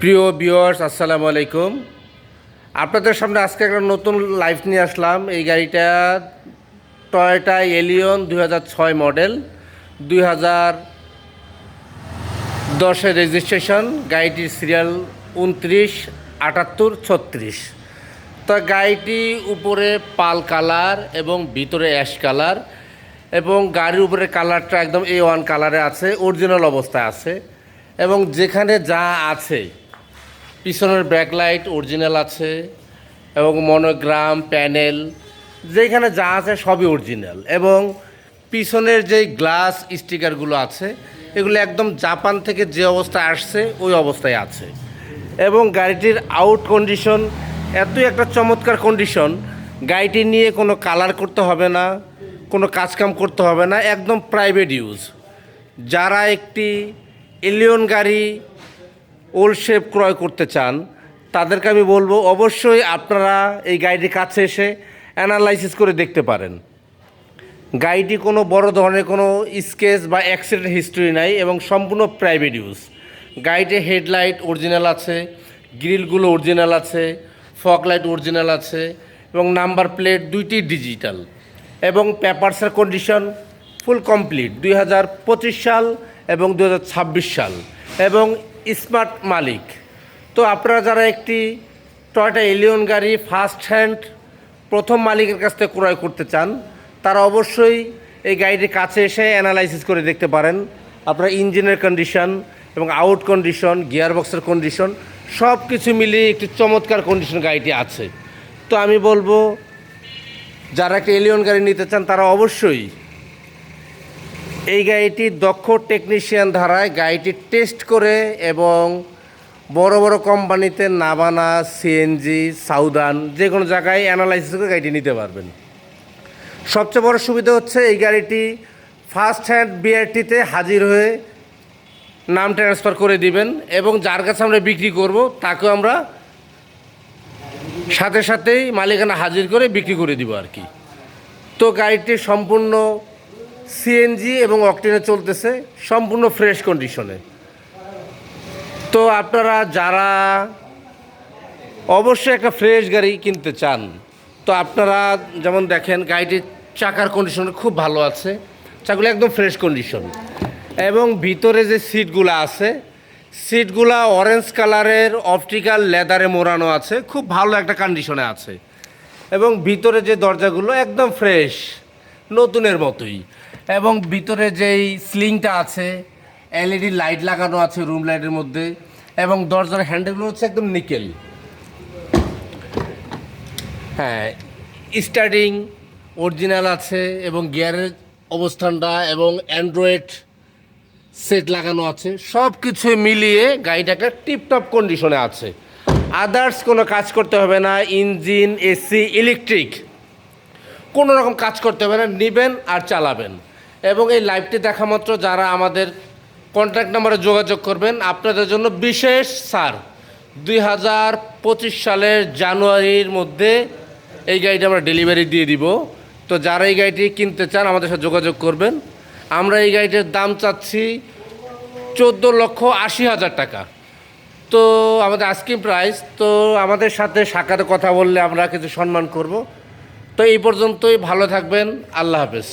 প্রিয় ভিউয়ার্স, আসসালামু আলাইকুম। আপনাদের সামনে আজকে একটা নতুন লাইফ নিয়ে আসলাম। এই গাড়িটা টয়োটা এলিয়ন দুই ছয় মডেল দুই হাজার দশের রেজিস্ট্রেশন গাড়িটির সিরিয়াল উনত্রিশ, আটাত্তর, ছত্রিশ। তো গাড়িটি উপরে পাল কালার এবং ভিতরে অ্যাশ কালার এবং গাড়ির উপরে কালারটা একদম এ ওয়ান কালারে আছে অরিজিনাল অবস্থায় আছে এবং যেখানে যা আছে পিছনের ব্যাকলাইট অরিজিনাল আছে এবং মনোগ্রাম, প্যানেল, যেখানে যা আছে সবই অরিজিনাল। এবং পিছনের যে গ্লাস স্টিকারগুলো আছে, এগুলো একদম জাপান থেকে যে অবস্থায় আসছে, ওই অবস্থায় আছে। এবং গাড়িটির আউট কন্ডিশন এতই একটা চমৎকার কন্ডিশন গাড়িটি নিয়ে কোনো কালার করতে হবে না, কোনো কাজকাম করতে হবে না, একদম প্রাইভেট ইউজ যারা একটি এলিয়ন গাড়ি ওল্ড শেপ ক্রয় করতে চান, তাদেরকে আমি বলব অবশ্যই আপনারা এই গাড়িটির কাছে এসে অ্যানালাইসিস করে দেখতে পারেন। গাড়িটি কোনো বড় ধরনের কোনো স্কেচ বা অ্যাক্সিডেন্ট হিস্ট্রি নাই এবং সম্পূর্ণ প্রাইভেট ইউজ। গাড়িটির হেডলাইট অরিজিনাল আছে, গ্রিলগুলো অরিজিনাল আছে, ফগ লাইট অরিজিনাল আছে এবং নাম্বার প্লেট দুইটি ডিজিটাল এবং পেপারসের কন্ডিশন ফুল কমপ্লিট দুই হাজার পঁচিশ সাল এবং দু হাজার ছাব্বিশ সাল। এবং স্মার্ট মালিক। তো আপনারা যারা একটি টয়টা এলিয়ন গাড়ি ফার্স্ট হ্যান্ড প্রথম মালিকের কাছ থেকে ক্রয় করতে চান, তারা অবশ্যই এই গাড়িটির কাছে এসে অ্যানালাইসিস করে দেখতে পারেন। আপনার ইঞ্জিনের কন্ডিশন এবং আউট কন্ডিশন গিয়ারবক্সের কন্ডিশন সব কিছু মিলিয়ে একটি চমৎকার কন্ডিশন গাড়িটি আছে। তো আমি বলব, যারা একটা এলিয়ন গাড়ি নিতে চান, তারা অবশ্যই এই গাড়িটি দক্ষ টেকনিশিয়ান ধারায় গাড়িটি টেস্ট করে এবং বড় বড় কোম্পানিতে নাবানা সিএনজি সাউদান যে কোনো জায়গায় অ্যানালাইসিস করে গাড়িটি নিতে পারবেন। সবচেয়ে বড় সুবিধা হচ্ছে এই গাড়িটি ফার্স্ট হ্যান্ড বিআরটিতে হাজির হয়ে নাম ট্রান্সফার করে দিবেন এবং যার কাছে আমরা বিক্রি করব, তাকেও আমরা সাথে সাথেই মালিকানা হাজির করে বিক্রি করে দিব আর কি। তো গাড়িটি সম্পূর্ণ সিএনজি এবং অকটেনে চলতেছে সম্পূর্ণ ফ্রেশ কন্ডিশনে তো আপনারা যারা অবশ্যই একটা ফ্রেশ গাড়ি কিনতে চান, তো আপনারা যেমন দেখেন গাড়িটির চাকার কন্ডিশন খুব ভালো আছে, চাকাগুলো একদম ফ্রেশ কন্ডিশন এবং ভিতরে যে সিটগুলো আছে সিটগুলা অরেঞ্জ কালারের অপটিক্যাল লেদারে মোড়ানো আছে, খুব ভালো একটা কন্ডিশনে আছে। এবং ভিতরে যে দরজাগুলো একদম ফ্রেশ নতুনের মতোই। এবং ভিতরে যেই স্লিংটা আছে এলইডি লাইট লাগানো আছে রুম লাইটের মধ্যে, এবং দরজার হ্যান্ডেলগুলো হচ্ছে একদম নিকেল। হ্যাঁ স্টার্টিং অরিজিনাল আছে এবং গিয়ারের অবস্থানটা এবং অ্যান্ড্রয়েড সেট লাগানো আছে সব কিছু মিলিয়ে গাড়িটাকে টিপটপ কন্ডিশনে আছে। আদার্স কোনো কাজ করতে হবে না ইঞ্জিন এসি ইলেকট্রিক কোনো রকম কাজ করতে হবে না, নেবেন আর চালাবেন। এবং এই লাইভটি দেখা মাত্র যারা আমাদের কন্ট্যাক্ট নাম্বারে যোগাযোগ করবেন, আপনাদের জন্য বিশেষ ছাড়। দুই হাজার পঁচিশ সালের জানুয়ারির মধ্যে এই গাড়িটা আমরা ডেলিভারি দিয়ে দিব। তো যারা এই গাড়িটি কিনতে চান, আমাদের সাথে যোগাযোগ করবেন। আমরা এই গাড়িটির দাম চাচ্ছি চোদ্দ লক্ষ আশি হাজার টাকা। তো আমাদের আস্কিং প্রাইস তো আমাদের সাথে সাক্ষাতে কথা বললে আমরা কিছু সম্মান করব। তো এই পর্যন্তই, ভালো থাকবেন, আল্লাহ হাফেজ।